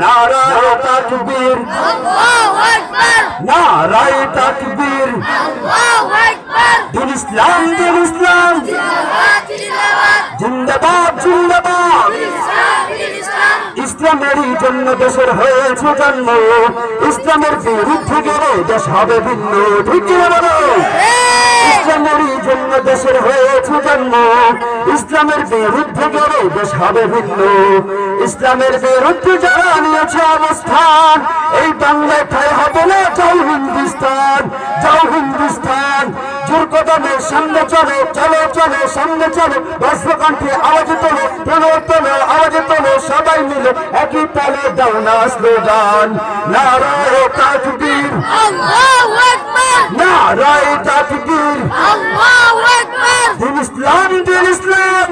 নারায় তাকবীর। নারায় তাকবীর। দিন ইসলাম দিন ইসলাম। জিন্দাবাদ জিন্দাবাদ। জিন্দাবাদ জিন্দাবাদ। ইসলাম ইসলাম। ইসলামেরই জন্য দেশের হয়েছে জন্ম ইসলামের বিরুদ্ধে গেলে দেশ হবে ভিন্ন। ঠিক বলো? ইসলামেরই দেশের হয়েছে জন্ম। ইসলামের বিরুদ্ধে গেলে দেশ হবে ভিন্ন। ইসলামের বিরুদ্ধে যারা নিয়েছে অবস্থান এই বাংলায় ঠাই হবে না যাও হিন্দুস্তান যাও হিন্দুস্তান। জোর সামনে চলো চলো চলো সামনে চলো বর্ষকণ্ঠে আওয়াজ তোলো তোলো তোলো আওয়াজ তোলো সবাই মিলে একই তালে দাও না স্লোগান নারায় তাকবীর। নারায় তাকবীর। ইসলাম দিন ইসলাম।